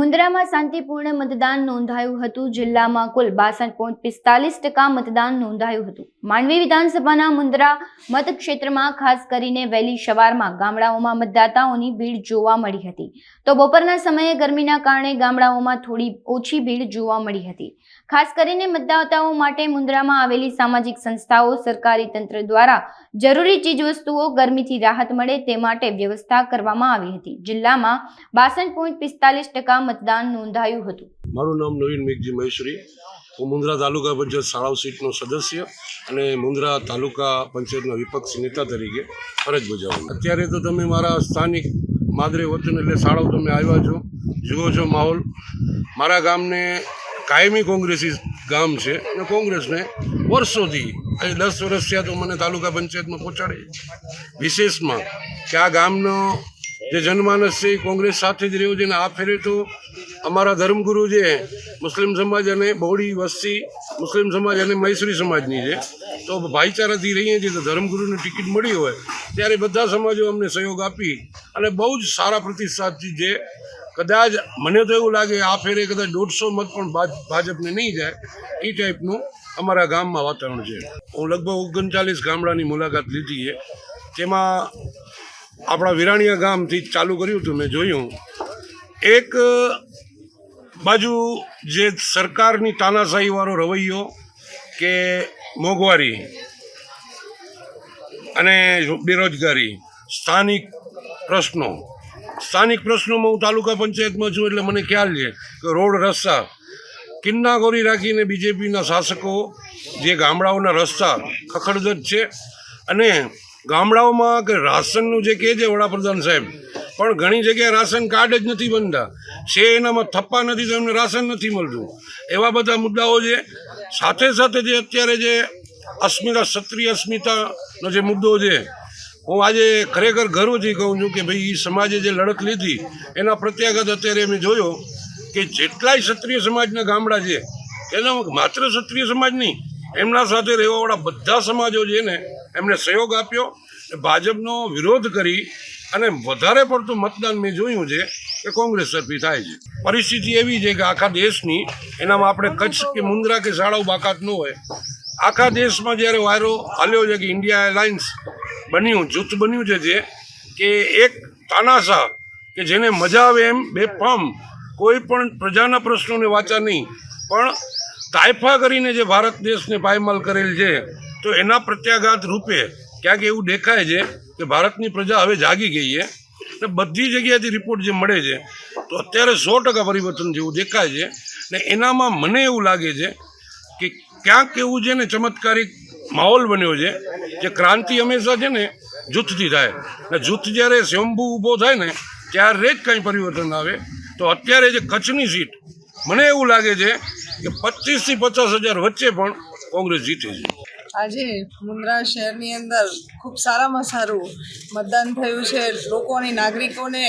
મુન્દ્રામાં શાંતિપૂર્ણ મતદાન નોંધાયું હતું. જિલ્લામાં કુલ બાસઠ પોઈન્ટ પિસ્તાલીસ ટકા મતદાન નોંધાયું હતું. માંડવી વિધાનસભાના મુન્દ્રા મતક્ષેત્રમાં ખાસ કરીને વહેલી સવારમાં ગામડાઓમાં મતદાતાઓની ભીડ જોવા મળી હતી. તો બપોરના સમયે ગરમીના કારણે ગામડાઓમાં થોડી ઓછી ભીડ જોવા મળી હતી. ખાસ કરીને મતદાતાઓ માટે મુન્દ્રામાં આવેલી સામાજિક સંસ્થાઓ, સરકારી તંત્ર દ્વારા જરૂરી ચીજવસ્તુઓ ગરમીથી રાહત મળે તે માટે વ્યવસ્થા કરવામાં આવી હતી. જિલ્લામાં બાસઠ પોઈન્ટ પિસ્તાલીસ ટકા મતદાન નોંધાયું હતું. મારું નામ નવીન મેઘજી મહેશ્વરી. હું મુન્દ્રા તાલુકા પંચાયત શાળાઓ સીટનો સદસ્ય અને મુન્દ્રા તાલુકા પંચાયતના વિપક્ષ નેતા તરીકે ફરજ બજાવું. અત્યારે તો તમે મારા સ્થાનિક માદરે વતન એટલે શાળાઓ તમે આવ્યા છો. જુઓ છો માહોલ. મારા ગામને કાયમી કોંગ્રેસી ગામ છે અને કોંગ્રેસને વર્ષોથી અહીં દસ વર્ષ થયા તો મને તાલુકા પંચાયતમાં પહોંચાડે. વિશેષમાં કે આ ગામનો જે જનમાનસ છે, એ કોંગ્રેસ સાથે જ રહ્યું છે ને આ ફેરે તો અમારા ધર્મગુરુ જે મુસ્લિમ સમાજ અને બહોળી વસ્તી મુસ્લિમ સમાજ અને મૈસૂરી સમાજની છે, તો ભાઈચારાથી રહીએ છીએ, તો ધર્મગુરુની ટિકિટ મળી હોય, ત્યારે બધા સમાજો અમને સહયોગ આપી અને બહુ જ સારા પ્રતિસાદથી જે કદાચ મને તો એવું લાગે આ ફેરે કદાચ દોઢસો મત પણ ભાજ- ભાજપને નહીં જાય, એ ટાઈપનું અમારા ગામમાં વાતાવરણ છે. હું લગભગ ઓગણચાલીસ ગામડાની મુલાકાત લીધી છે તેમાં આપણા વિરાણીયા ગામથી ચાલુ કર્યું હતું, મેં જોયું. એક બાજુ જે સરકારની તાનાશાહીવાળો રવૈયો કે મોંઘવારી અને બેરોજગારી, સ્થાનિક પ્રશ્નો. સ્થાનિક પ્રશ્નોમાં હું તાલુકા પંચાયતમાં છું એટલે મને ખ્યાલ છે કે રોડ રસ્તા કિન્નાગોરી રાખીને બીજેપીના શાસકો, જે ગામડાઓના રસ્તા ખખડધજ છે અને ગામડાઓમાં કે રાશનનું જે કહે છે વડાપ્રધાન સાહેબ, પણ ઘણી જગ્યાએ રાશન કાર્ડ જ નથી બનતા. છે એનામાં થપ્પા નથી તો એમને રાશન નથી મળતું. એવા બધા મુદ્દાઓ છે. સાથે સાથે જે અત્યારે જે અસ્મિતા, ક્ષત્રિય અસ્મિતાનો જે મુદ્દો છે, હું આજે ખરેખર ગર્વથી કહું છું કે ભાઈ એ સમાજે જે લડત લીધી, એના પ્રત્યાઘાત અત્યારે મેં જોયો કે જેટલાય ક્ષત્રિય સમાજના ગામડા છે એના માત્ર ક્ષત્રિય સમાજ નહીં એમના સાથે રહેવાવાળા બધા સમાજો છે ને એમને સહયોગ આપ્યો ભાજપનો વિરોધ કરી અને વધારે પડતું મતદાન મેં જોયું છે કે કોંગ્રેસ તરફી થાય છે. પરિસ્થિતિ એવી છે કે આખા દેશની, એનામાં આપણે કચ્છ કે મુન્દ્રા કે શાળાઓ બાકાત ન હોય. આખા દેશમાં જ્યારે વાયરો હાલ્યો છે કે ઇન્ડિયા એરલાઇન્સ બન્યું, જૂથ બન્યું છે જે, કે એક તાનાશા કે જેને મજા આવે એમ બેફામ કોઈ પણ પ્રજાના પ્રશ્નોને વાંચા નહીં. પણ તાયફા કરીને જે ભારત દેશને પાયમાલ કરેલ છે, તો એના પ્રત્યાઘાત રૂપે ક્યાંક એવું દેખાય છે કે ભારતની પ્રજા હવે જાગી ગઈ છે. ને બધી જગ્યાએથી રિપોર્ટ જે મળે છે, તો અત્યારે સો ટકા પરિવર્તન જેવું દેખાય છે. ને એનામાં મને એવું લાગે છે કે ક્યાંક એવું છે ને ચમત્કારિક માહોલ બન્યો છે, જે ક્રાંતિ હંમેશા છે ને જૂથથી થાય. ને જૂથ જ્યારે સ્વયંભૂ ઊભો થાય ને, ત્યારે જ કંઈ પરિવર્તન આવે. તો અત્યારે જે કચ્છની સીટ, મને એવું લાગે છે કે પચીસથી પચાસ હજાર વચ્ચે પણ કોંગ્રેસ જીતે છે. આજે મુન્દ્રા શહેરની અંદર ખૂબ સારામાં સારું મતદાન થયું છે. લોકોની નાગરિકોને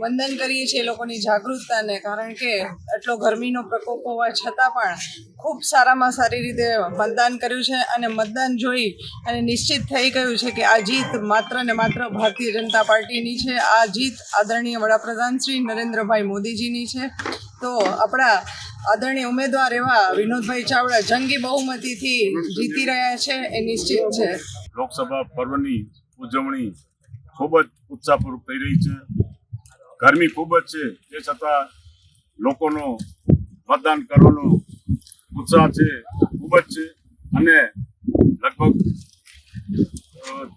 વંદન કરીએ છીએ, લોકોની જાગૃતતાને. કારણ કે એટલો ગરમીનો પ્રકોપ હોવા છતાં પણ ખૂબ સારામાં સારી રીતે મતદાન કર્યું છે અને મતદાન જોઈ અને નિશ્ચિત થઈ ગયું છે કે આ જીત માત્ર ને માત્ર ભારતીય જનતા પાર્ટીની છે. આ જીત આદરણીય વડાપ્રધાન શ્રી નરેન્દ્રભાઈ મોદીજીની છે. તો આપણા આદરણીય ઉમેદવાર એવા વિનોદભાઈ ચાવડા જંગી બહુમતીથી જીતી રહ્યા છે, એ નિશ્ચિત છે. લોકસભા પર્વની ઉજવણી ખૂબ જ ઉત્સાહપૂર્વક થઈ રહી છે. ગરમી ખૂબ જ છે તે છતાં લોકોનો મતદાન કરવાનો ઉત્સાહ છે, ખૂબ જ છે. અને લગભગ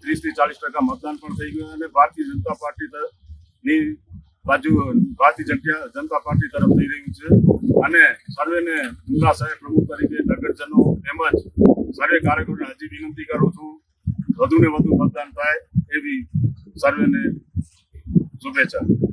ત્રીસથી ચાલીસ ટકા મતદાન પણ થઈ ગયું અને ભારતીય જનતા પાર્ટી ની બાજુ ભારતીય જનતા જનતા પાર્ટી તરફ થઈ રહ્યું છે. અને સર્વેને મુંદ્રા સાહેબ પ્રમુખ તરીકે નગરજનો તેમજ સર્વે કાર્યકરોને હજી વિનંતી કરું છું. વધુને વધુ મતદાન થાય એવી સર્વેને શુભેચ્છા.